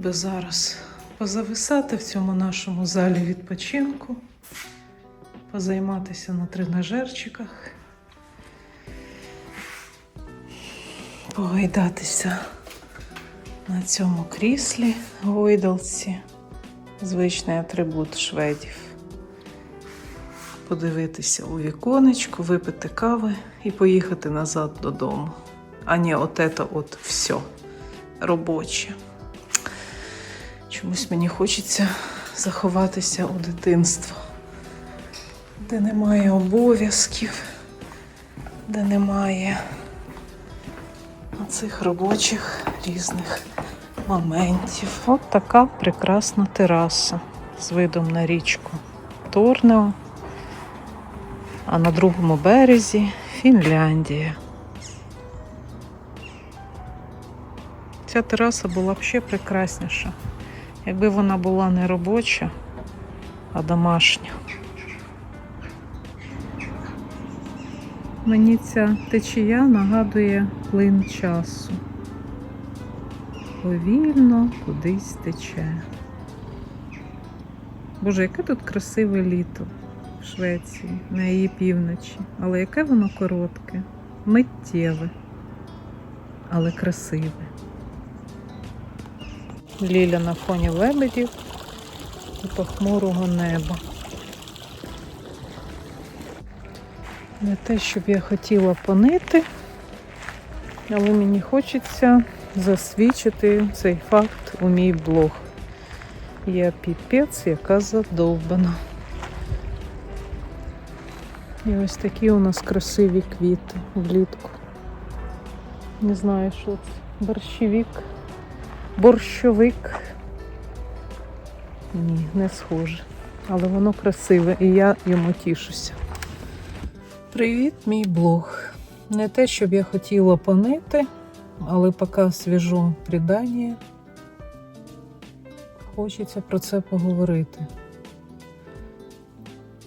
би зараз позависати в цьому нашому залі відпочинку, позайматися на тренажерчиках, погойдатися на цьому кріслі гойдалці, звичний атрибут шведів. Подивитися у віконечко, випити кави і поїхати назад додому. А не от это от все робоче. Чомусь мені хочеться заховатися у дитинство, де немає обов'язків, де немає оцих робочих різних моментів. От така прекрасна тераса з видом на річку Торнео, а на другому березі Фінляндія. Ця тераса була б ще прекрасніша, якби вона була не робоча, а домашня. Мені ця течія нагадує плин часу. Повільно кудись тече. Боже, яке тут красиве літо в Швеції, на її півночі. Але яке воно коротке, миттєве, але красиве. Ліля на фоні лебедів і похмурого неба. Не те, щоб я хотіла понити, але мені хочеться засвідчити цей факт у мій блог. Я піпець, яка задовбана. І ось такі у нас красиві квіти влітку. Не знаю, що це. Борщовик. Борщовик. Ні, не схоже. Але воно красиве і я йому тішуся. Привіт, мій блог. Не те, щоб я хотіла понити, але поки свіжо придання, хочеться про це поговорити.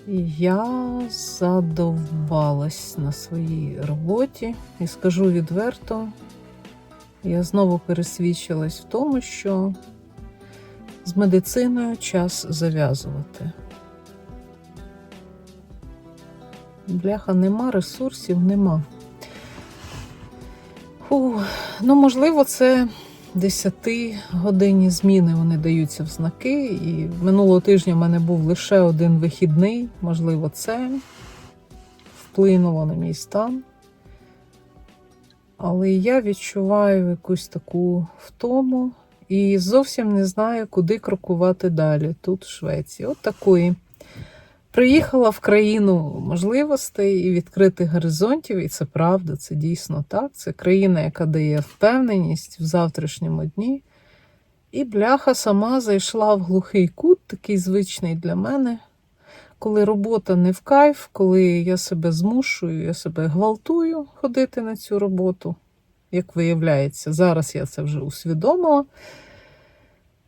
І Я задовбалась на своїй роботі і скажу відверто, я знову пересвідчилась в тому, що з медициною час зав'язувати. Бляха, нема ресурсів, нема. Фу, ну, можливо, це 10 годинні зміни вони даються в знаки. І минулого тижня в мене був лише один вихідний. Можливо, це вплинуло на мій стан. Але я відчуваю якусь таку втому і зовсім не знаю, куди крокувати далі тут, в Швеції. От такої. Приїхала в країну можливостей і відкритих горизонтів, і це правда, це дійсно так. Це країна, яка дає впевненість в завтрашньому дні. І бляха сама зайшла в глухий кут, такий звичний для мене, коли робота не в кайф, коли я себе змушую, я себе гвалтую ходити на цю роботу, як виявляється, зараз я це вже усвідомила.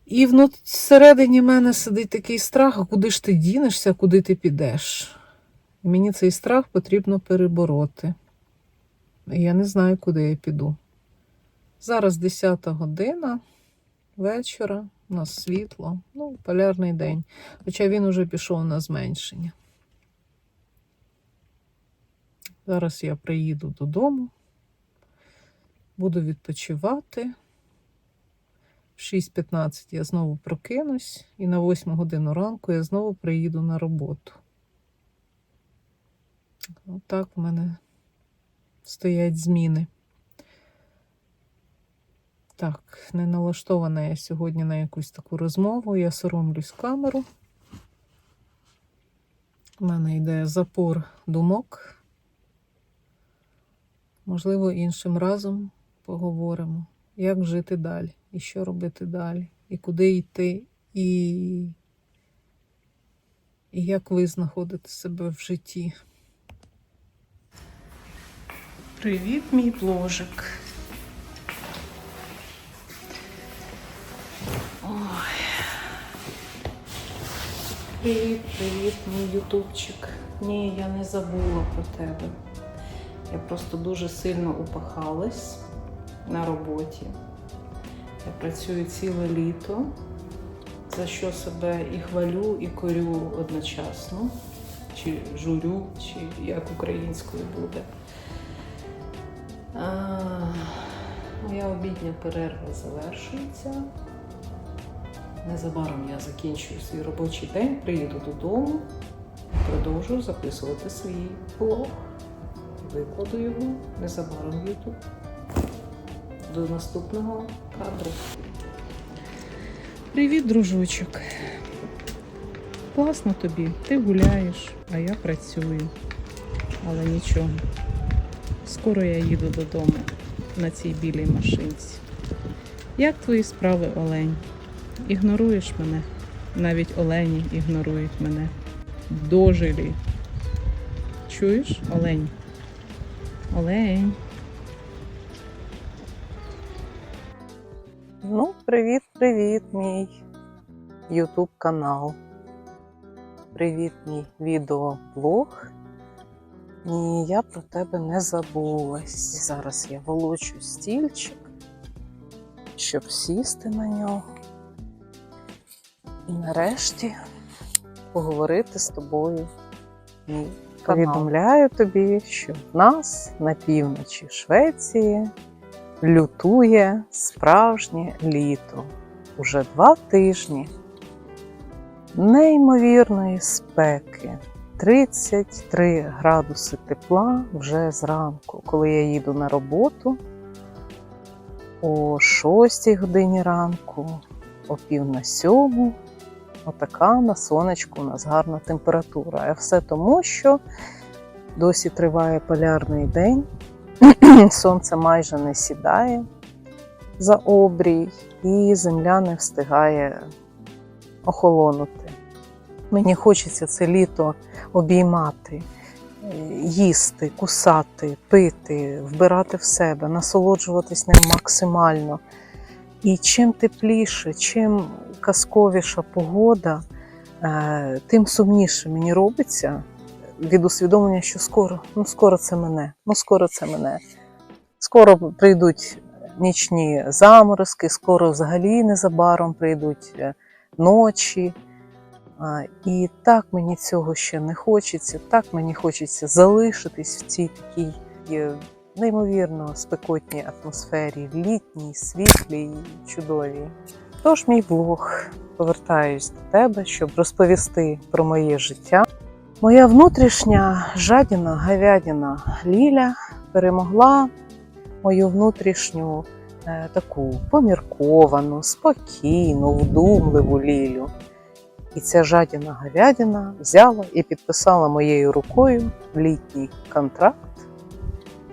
І всередині мене сидить такий страх, куди ж ти дінешся, куди ти підеш. Мені цей страх потрібно перебороти. Я не знаю, куди я піду. Зараз 10 година вечора, у нас світло, ну, полярний день. Хоча він уже пішов на зменшення. Зараз я приїду додому, буду відпочивати. В 6.15 я знову прокинусь, і на 8 годину ранку я знову приїду на роботу. Отак в мене стоять зміни. Так, не налаштована я сьогодні на якусь таку розмову. Я соромлюсь камеру. У мене йде запор думок. Можливо, іншим разом поговоримо, як жити далі, і що робити далі, і куди йти, і, і як ви знаходите себе в житті. Привіт, мій бложик. Привіт, привіт, мій ютубчик. Ні, я не забула про тебе. Я просто дуже сильно упахалась на роботі. Я працюю ціле літо, за що себе і хвалю, і корю одночасно, чи журю, чи як українською буде. А, моя обідня перерва завершується. Незабаром я закінчую свій робочий день, приїду додому, продовжую записувати свій блог. Викладу його незабаром в YouTube. До наступного кадру. Привіт, дружочок. Класно тобі. Ти гуляєш, а я працюю. Але нічого. Скоро я їду додому на цій білій машинці. Як твої справи, Олень? Ігноруєш мене? Навіть олені ігнорують мене. Дожилі. Чуєш, Олень? Олень. Ну, привіт, привіт, мій YouTube канал. Привіт, мій відеоблог. І я про тебе не забулась. Зараз я волочу стільчик, щоб сісти на нього. І нарешті поговорити з тобою. Мій Канал. Повідомляю тобі, що в нас на півночі Швеції лютує справжнє літо. Уже два тижні неймовірної спеки. 33 градуси тепла вже зранку, коли я їду на роботу о 6 годині ранку, о пів на сьому. Отака на сонечку у нас гарна температура. А все тому, що досі триває полярний день, сонце майже не сідає за обрій, і земля не встигає охолонути. Мені хочеться це літо обіймати, їсти, кусати, пити, вбирати в себе, насолоджуватись ним максимально. І чим тепліше, чим казковіша погода, е, тим сумніше мені робиться від усвідомлення, що скоро, ну скоро це мене, ну скоро це мене. Скоро прийдуть нічні заморозки, скоро взагалі незабаром прийдуть е, ночі. І так мені цього ще не хочеться, так мені хочеться залишитись в цій такій е, неймовірно спекотній атмосфері, літній, світлій, чудовій. Тож, мій блог, повертаюсь до тебе, щоб розповісти про моє життя. Моя внутрішня жадіна говядина Ліля перемогла мою внутрішню е, таку помірковану, спокійну, вдумливу Лілю. І ця жадіна говядина взяла і підписала моєю рукою літній контракт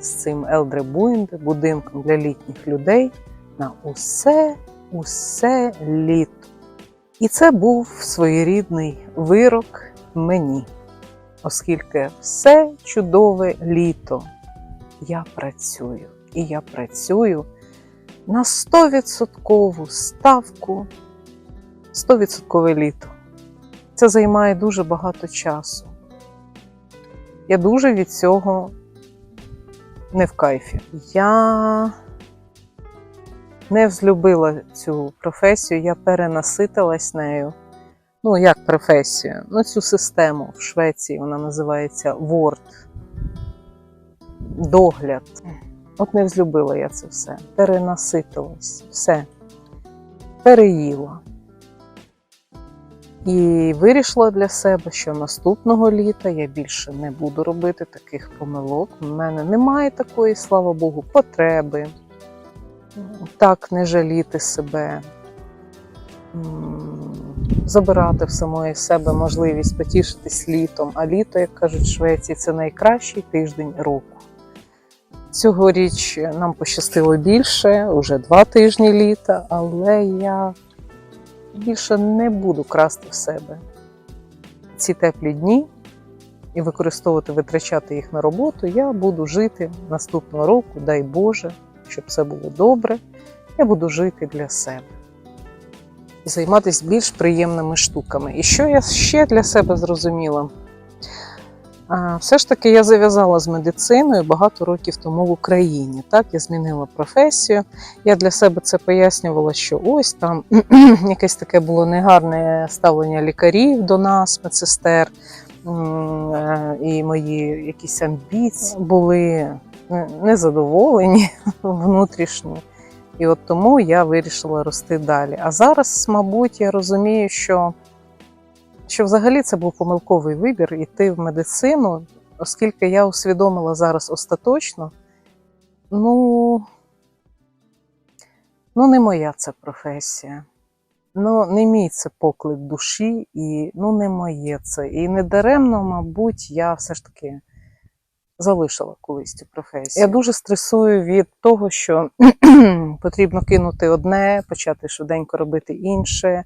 з цим Елдребуінде, будинком для літніх людей на усе, усе літо. І це був своєрідний вирок мені, оскільки все чудове літо я працюю. І я працюю на 100% ставку 100% літо. Це займає дуже багато часу. Я дуже від цього не в кайфі. Я не взлюбила цю професію, я перенаситилась нею. Ну, як професію? Ну, цю систему в Швеції вона називається Word. Догляд. От не взлюбила я це все. Перенаситилась. Все. Переїла. І вирішила для себе, що наступного літа я більше не буду робити таких помилок. У мене немає такої, слава Богу, потреби. Так не жаліти себе, забирати в самої себе можливість потішитись літом. А літо, як кажуть в Швеції, це найкращий тиждень року. Цьогоріч нам пощастило більше, уже два тижні літа, але я більше не буду красти в себе ці теплі дні і використовувати, витрачати їх на роботу. Я буду жити наступного року, дай Боже, щоб все було добре. Я буду жити для себе і займатися більш приємними штуками. І що я ще для себе зрозуміла? Все ж таки я зав'язала з медициною багато років тому в Україні. Так, я змінила професію. Я для себе це пояснювала, що ось там якесь таке було негарне ставлення лікарів до нас, медсестер, е, і мої якісь амбіції були незадоволені внутрішні. І от тому я вирішила рости далі. А зараз, мабуть, я розумію, що що взагалі це був помилковий вибір йти в медицину, оскільки я усвідомила зараз остаточно, ну, ну не моя це професія. Ну, не мій це поклик душі, і ну не моє це. І не даремно, мабуть, я все ж таки залишила колись цю професію. Я дуже стресую від того, що потрібно кинути одне, почати швиденько робити інше.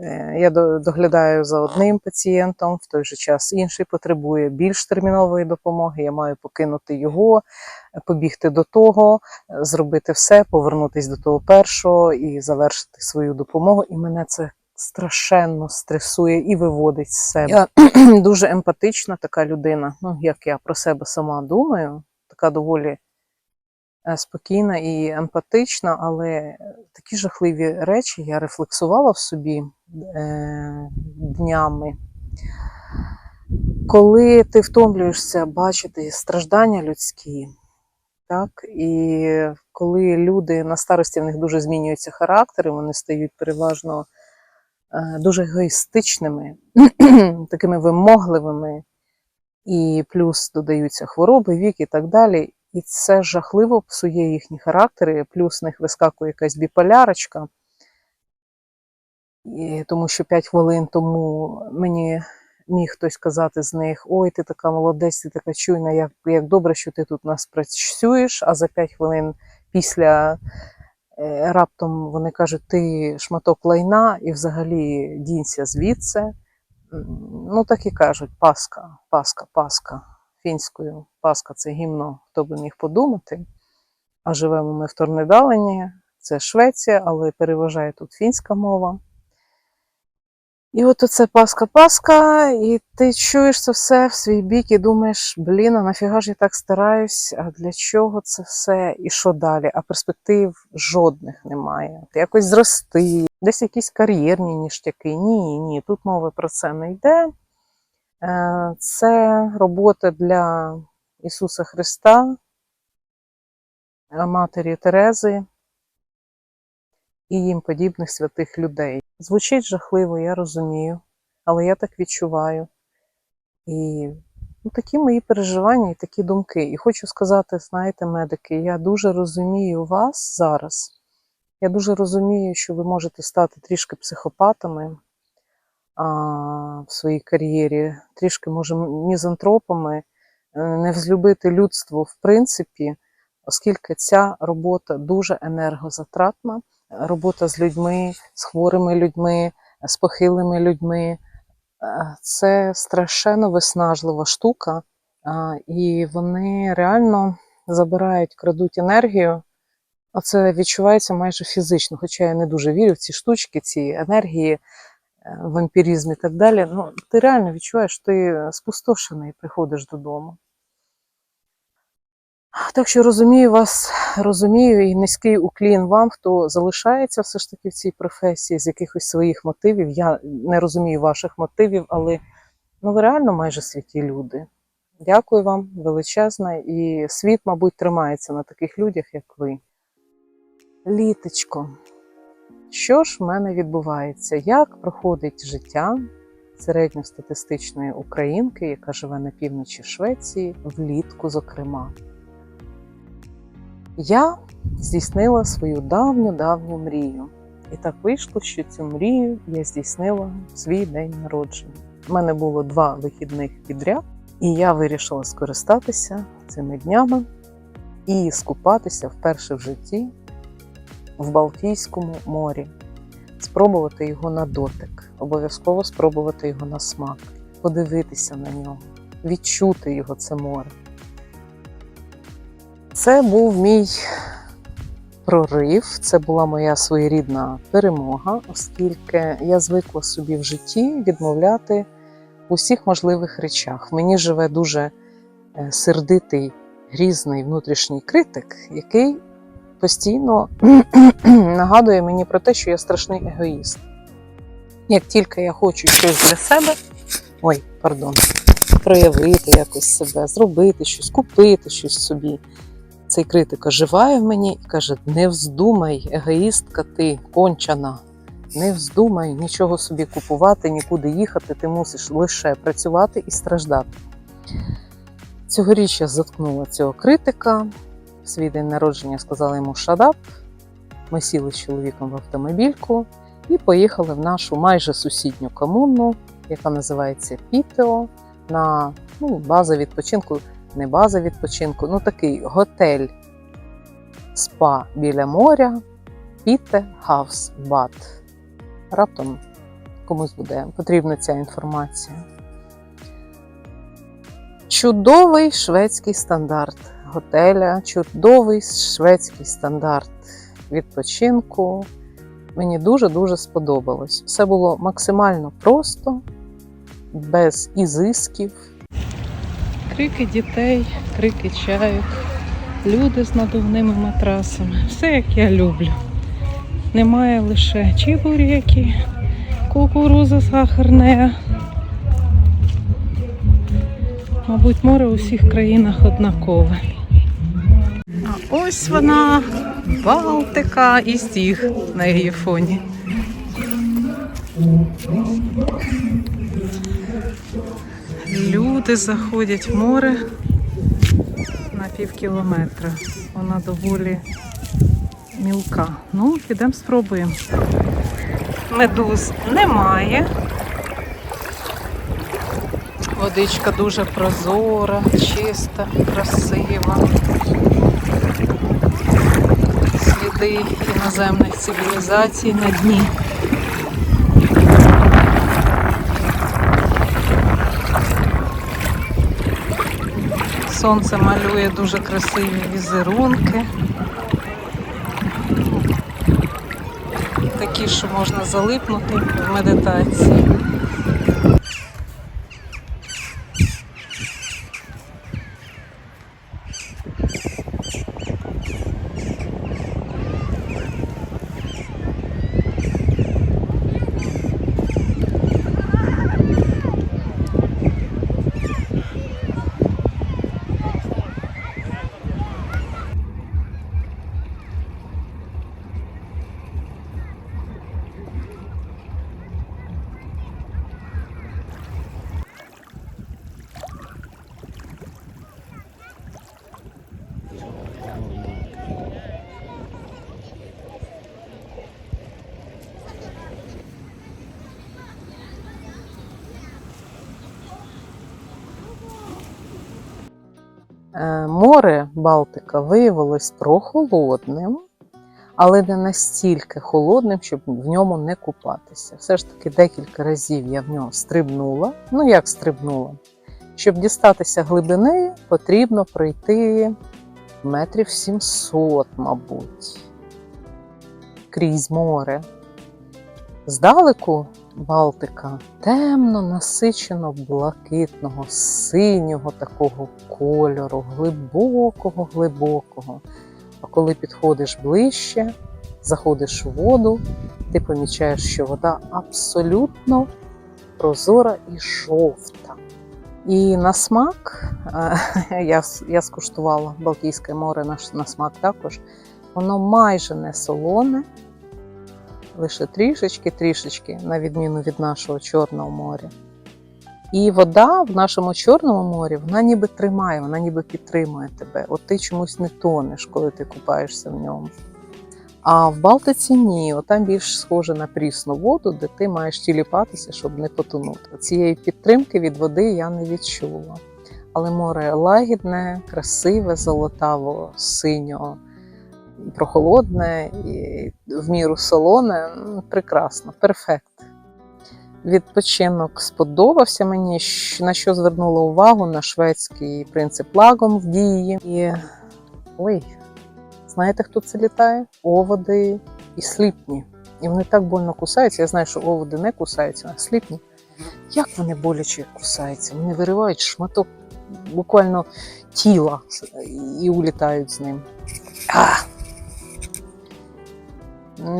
Е, Я до- доглядаю за одним пацієнтом, в той же час інший потребує більш термінової допомоги. Я маю покинути його, е, побігти до того, е, зробити все, повернутися до того першого і завершити свою допомогу. І мене це страшенно стресує і виводить з себе. Я дуже емпатична така людина, ну як я про себе сама думаю, така доволі е, спокійна і емпатична, але такі жахливі речі я рефлексувала в собі е, днями. Коли ти втомлюєшся бачити страждання людські, так, і коли люди на старості в них дуже змінюються характери, вони стають переважно дуже егоїстичними, такими вимогливими, і плюс додаються хвороби, вік і так далі. І це жахливо псує їхні характери, плюс в них вискакує якась біполярочка. І, тому що 5 хвилин тому мені міг хтось казати з них: Ой, ти така молодець, ти така чуйна, як, як добре, що ти тут нас працюєш, а за 5 хвилин після е, раптом вони кажуть, ти шматок лайна і взагалі дінься звідси. Ну, так і кажуть, паска, паска, паска. Фінською паска це гімно, хто би міг подумати. А живемо ми в Торнедалені, це Швеція, але переважає тут фінська мова. І от оце паска-паска, і ти чуєш це все в свій бік і думаєш, блін, а нафіга ж я так стараюсь, а для чого це все і що далі? А перспектив жодних немає. От якось зрости, десь якісь кар'єрні ніштяки. Ні, ні, тут мови про це не йде. Е, Це робота для Ісуса Христа, Матері Терези і їм подібних святих людей. Звучить жахливо, я розумію, але я так відчуваю. І ну, такі мої переживання і такі думки. І хочу сказати, знаєте, медики, я дуже розумію вас зараз. Я дуже розумію, що ви можете стати трішки психопатами а, в своїй кар'єрі, трішки, може, мізантропами, е, не взлюбити людство в принципі, оскільки ця робота дуже енергозатратна робота з людьми, з хворими людьми, з похилими людьми. Е, Це страшенно виснажлива штука, і вони реально забирають, крадуть енергію. Це відчувається майже фізично, хоча я не дуже вірю в ці штучки, ці енергії, е, вампіризм і так далі. Ну, ти реально відчуваєш, ти спустошений приходиш додому. Так що розумію вас, розумію і низький уклін вам, хто залишається все ж таки в цій професії з якихось своїх мотивів. Я не розумію ваших мотивів, але ну, ви реально майже святі люди. Дякую вам величезне, і світ, мабуть, тримається на таких людях, як ви. Літочко, що ж в мене відбувається? Як проходить життя середньостатистичної українки, яка живе на півночі Швеції, влітку, зокрема? Я здійснила свою давню-давню мрію. І так вийшло, що цю мрію я здійснила в свій день народження. У мене було два вихідних підряд, і я вирішила скористатися цими днями і скупатися вперше в житті в Балтійському морі, спробувати його на дотик, обов'язково спробувати його на смак, подивитися на нього, відчути його це море. Це був мій прорив, це була моя своєрідна перемога, оскільки я звикла собі в житті відмовляти в усіх можливих речах. Мені живе дуже е, сердитий, грізний внутрішній критик, який постійно нагадує мені про те, що я страшний егоїст. Як тільки я хочу щось для себе, ой, пардон, проявити якось себе, зробити щось, купити щось собі. Цей критик оживає в мені і каже: не вздумай, егоїстка ти кончана. Не вздумай нічого собі купувати, нікуди їхати, ти мусиш лише працювати і страждати. Цьогоріч я заткнула цього критика. В свій день народження сказала йому шадап. Ми сіли з чоловіком в автомобільку і поїхали в нашу майже сусідню комуну, яка називається Пітео, на ну, база відпочинку, не база відпочинку, ну такий готель спа біля моря, Піте Хаус Бат. Раптом комусь буде потрібна ця інформація. Чудовий шведський стандарт готеля, чудовий шведський стандарт відпочинку. Мені дуже-дуже сподобалось. Все було максимально просто, без ізисків. Крики дітей, крики чайок, люди з надувними матрасами. Все як я люблю. Немає лише чебурєки, кукуруза сахарне. Мабуть, море у всіх країнах однакове. А ось вона, Балтика і стіг на її фоні. Люди заходять в море на пів кілометра. Вона доволі мілка. Ну, підемо спробуємо. Медуз немає. Водичка дуже прозора, чиста, красива. Сліди іноземних цивілізацій на дні. Сонце малює дуже красиві візерунки. Такі, що можна залипнути в медитації. Море Балтика виявилось прохолодним, але не настільки холодним, щоб в ньому не купатися. Все ж таки декілька разів я в нього стрибнула. Ну як стрибнула? Щоб дістатися глибини, потрібно пройти метрів 700, мабуть, крізь море. Здалеку Балтика темно насичено блакитного, синього такого кольору, глибокого, глибокого. А коли підходиш ближче, заходиш у воду, ти помічаєш, що вода абсолютно прозора і жовта. І на смак, е, я, я скуштувала Балтійське море на, на смак також, воно майже не солоне, лише трішечки-трішечки, на відміну від нашого Чорного моря. І вода в нашому Чорному морі, вона ніби тримає, вона ніби підтримує тебе. От ти чомусь не тонеш, коли ти купаєшся в ньому. А в Балтиці ні, от там більш схоже на прісну воду, де ти маєш тіліпатися, щоб не потонути. Цієї підтримки від води я не відчула. Але море лагідне, красиве, золотаво, синього, прохолодне і в міру солоне. Прекрасно, перфект. Відпочинок сподобався мені, на що звернула увагу на шведський принцип лагом в дії. І ой, знаєте, хто це літає? Оводи і сліпні. І вони так больно кусаються. Я знаю, що оводи не кусаються, а сліпні. Як вони боляче кусаються? Вони виривають шматок буквально тіла і улітають з ним. А!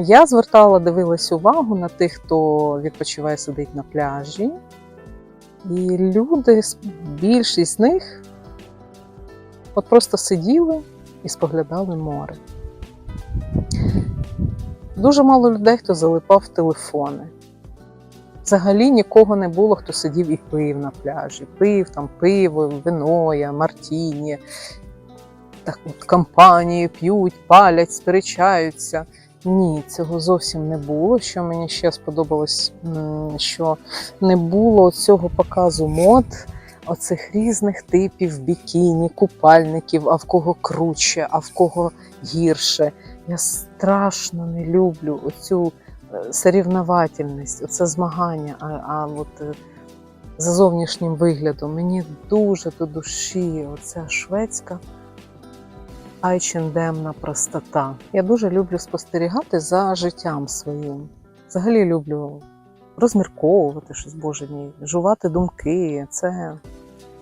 Я звертала, дивилась увагу на тих, хто відпочиває сидить на пляжі. І люди, більшість з них, от просто сиділи і споглядали море. Дуже мало людей, хто залипав в телефони. Взагалі нікого не було, хто сидів і пив на пляжі. Пив там пиво, вино, мартіні. Так от компанії п'ють, палять, сперечаються. Ні, цього зовсім не було. Що мені ще сподобалось, що не було цього показу мод, оцих різних типів бікіні, купальників, а в кого круче, а в кого гірше. Я страшно не люблю оцю е, сорівновательність, оце змагання. А, а от е, за зовнішнім виглядом мені дуже до душі оця шведська айчендемна простота. Я дуже люблю спостерігати за життям своїм. Взагалі люблю розмірковувати щось, боже мій, жувати думки. Це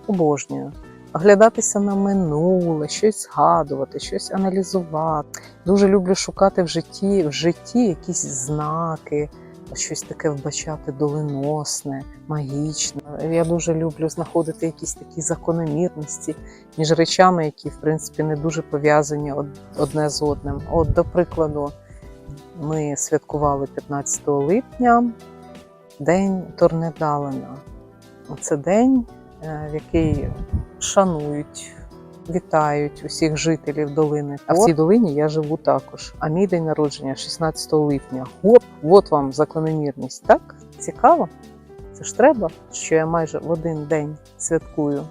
обожнюю. Оглядатися на минуле, щось згадувати, щось аналізувати. Дуже люблю шукати в житті, в житті якісь знаки, щось таке вбачати доленосне, магічне. Я дуже люблю знаходити якісь такі закономірності між речами, які в принципі не дуже пов'язані одне з одним. От, до прикладу, ми святкували 15 липня День Торнедалена. Це день, е, в який шанують, вітають усіх жителів долини. А в цій долині я живу також. А мій день народження 16 липня. Оп, от вам закономірність. Так? Цікаво? Це ж треба, що я майже в один день святкую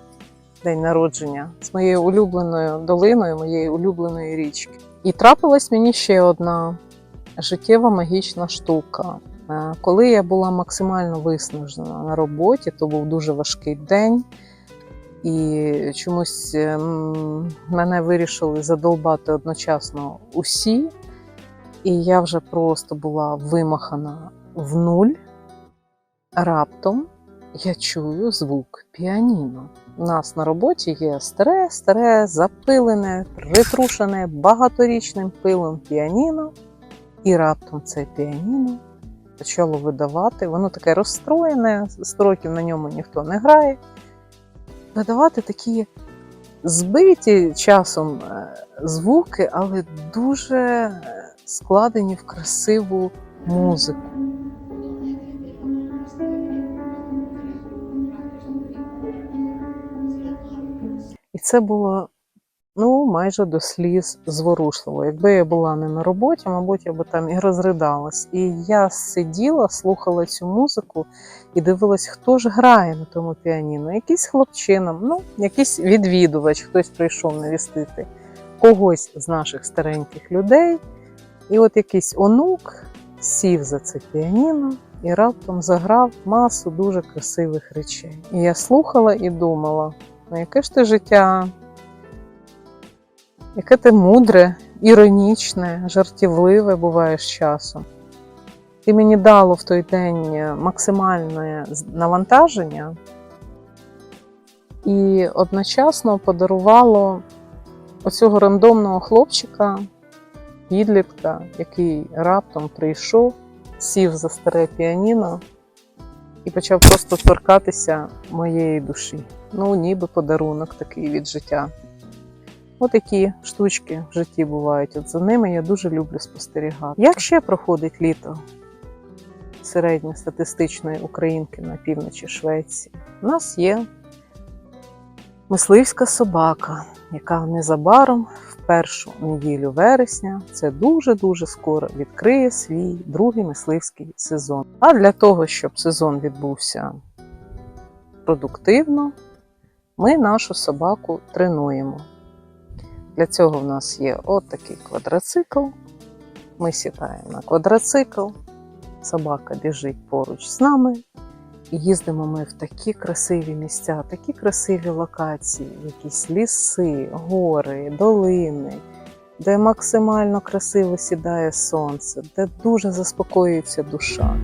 день народження з моєю улюбленою долиною, моєї улюбленої річки. І трапилась мені ще одна життєва магічна штука. Е, Коли я була максимально виснажена на роботі, то був дуже важкий день, і чомусь ем, мене вирішили задолбати одночасно усі, і я вже просто була вимахана в нуль. Раптом я чую звук піаніно. У нас на роботі є старе, старе, запилене, притрушене багаторічним пилом піаніно. І раптом це піаніно почало видавати. Воно таке розстроєне, 100 років на ньому ніхто не грає. Видавати такі збиті часом е, звуки, але дуже е, складені в красиву музику. І це було ну, майже до сліз зворушливо. Якби я була не на роботі, мабуть, я би там і розридалась. І я сиділа, слухала цю музику і дивилась, хто ж грає на тому піаніно. Якийсь хлопчина, ну, якийсь відвідувач, хтось прийшов навістити когось з наших стареньких людей. І от якийсь онук сів за це піаніно і раптом заграв масу дуже красивих речей. І я слухала і думала, ну яке ж ти життя, яке ти мудре, іронічне, жартівливе буваєш часом. Ти мені дало в той день максимальне навантаження і одночасно подарувало оцього рандомного хлопчика, підлітка, який раптом прийшов, сів за старе піаніно і почав просто торкатися моєї душі. Ну, ніби подарунок такий від життя. Отакі штучки в житті бувають. От за ними я дуже люблю спостерігати. Як ще проходить літо середньостатистичної українки на півночі Швеції? У нас є мисливська собака, яка незабаром в першу неділю вересня, це дуже-дуже скоро відкриє свій другий мисливський сезон. А для того, щоб сезон відбувся продуктивно, ми нашу собаку тренуємо. Для цього в нас є от такий квадроцикл. Ми сідаємо на квадроцикл, собака біжить поруч з нами. І їздимо ми в такі красиві місця, такі красиві локації, якісь ліси, гори, долини, де максимально красиво сідає сонце, де дуже заспокоюється душа.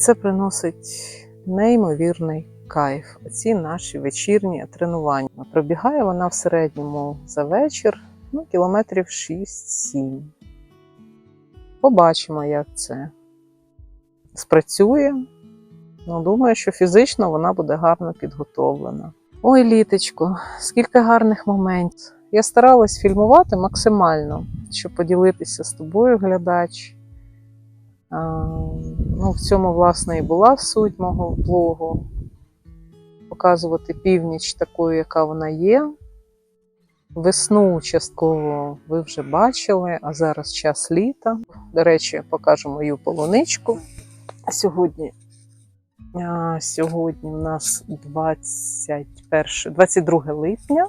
Це приносить неймовірний кайф. Ці наші вечірні тренування. Пробігає вона в середньому за вечір ну, кілометрів 6-7. Побачимо, як це спрацює. Ну, думаю, що фізично вона буде гарно підготовлена. Ой, літочко, скільки гарних моментів. Я старалась фільмувати максимально, щоб поділитися з тобою, глядач. Ну, в цьому, власне, і була суть мого блогу. Показувати північ такою, яка вона є. Весну частково ви вже бачили, а зараз час літа. До речі, покажу мою полуничку. Сьогодні, а, сьогодні в нас 21, 22 липня.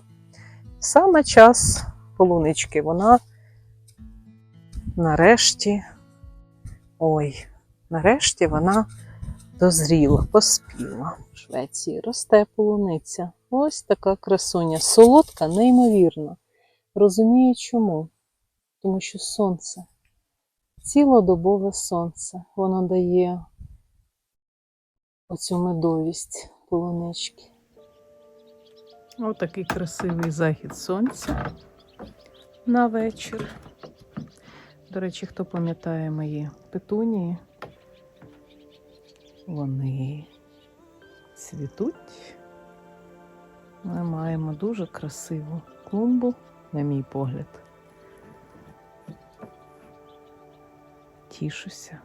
Саме час полунички. Вона нарешті. Ой, нарешті вона дозріла, поспіла. В Швеції росте полуниця. Ось така красуня. Солодка, неймовірно. Розумію чому? Тому що сонце, цілодобове сонце, воно дає оцю медовість полунички. Ось такий красивий захід сонця на вечір. До речі, хто пам'ятає мої петунії, вони цвітуть. Ми маємо дуже красиву клумбу, на мій погляд. Тішуся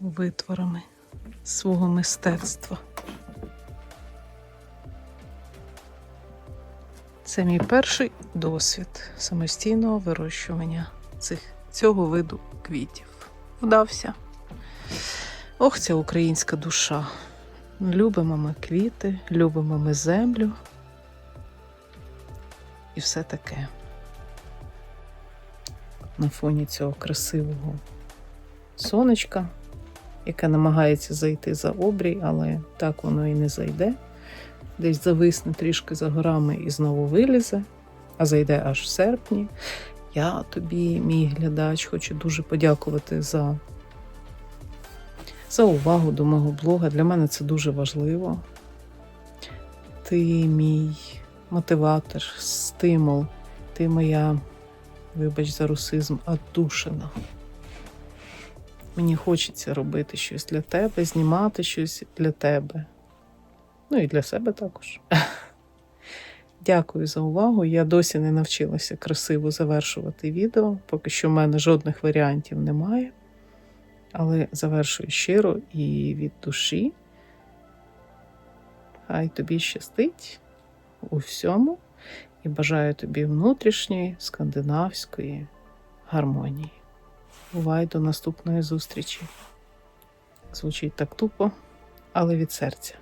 витворами свого мистецтва. Це мій перший досвід самостійного вирощування цих, цього виду квітів. Вдався. Ох, ця українська душа. Любимо ми квіти, любимо ми землю. І все таке. На фоні цього красивого сонечка, яке намагається зайти за обрій, але так воно і не зайде десь зависне трішки за горами і знову вилізе, а зайде аж в серпні. Я тобі, мій глядач, хочу дуже подякувати за, за увагу до мого блога. Для мене це дуже важливо. Ти мій мотиватор, стимул, ти моя, вибач за русизм, отдушина. Мені хочеться робити щось для тебе, знімати щось для тебе. Ну і для себе також. Дякую за увагу. Я досі не навчилася красиво завершувати відео. Поки що в мене жодних варіантів немає. Але завершую щиро і від душі. Хай тобі щастить у всьому і бажаю тобі внутрішньої скандинавської гармонії. Бувай до наступної зустрічі. Звучить так тупо, але від серця.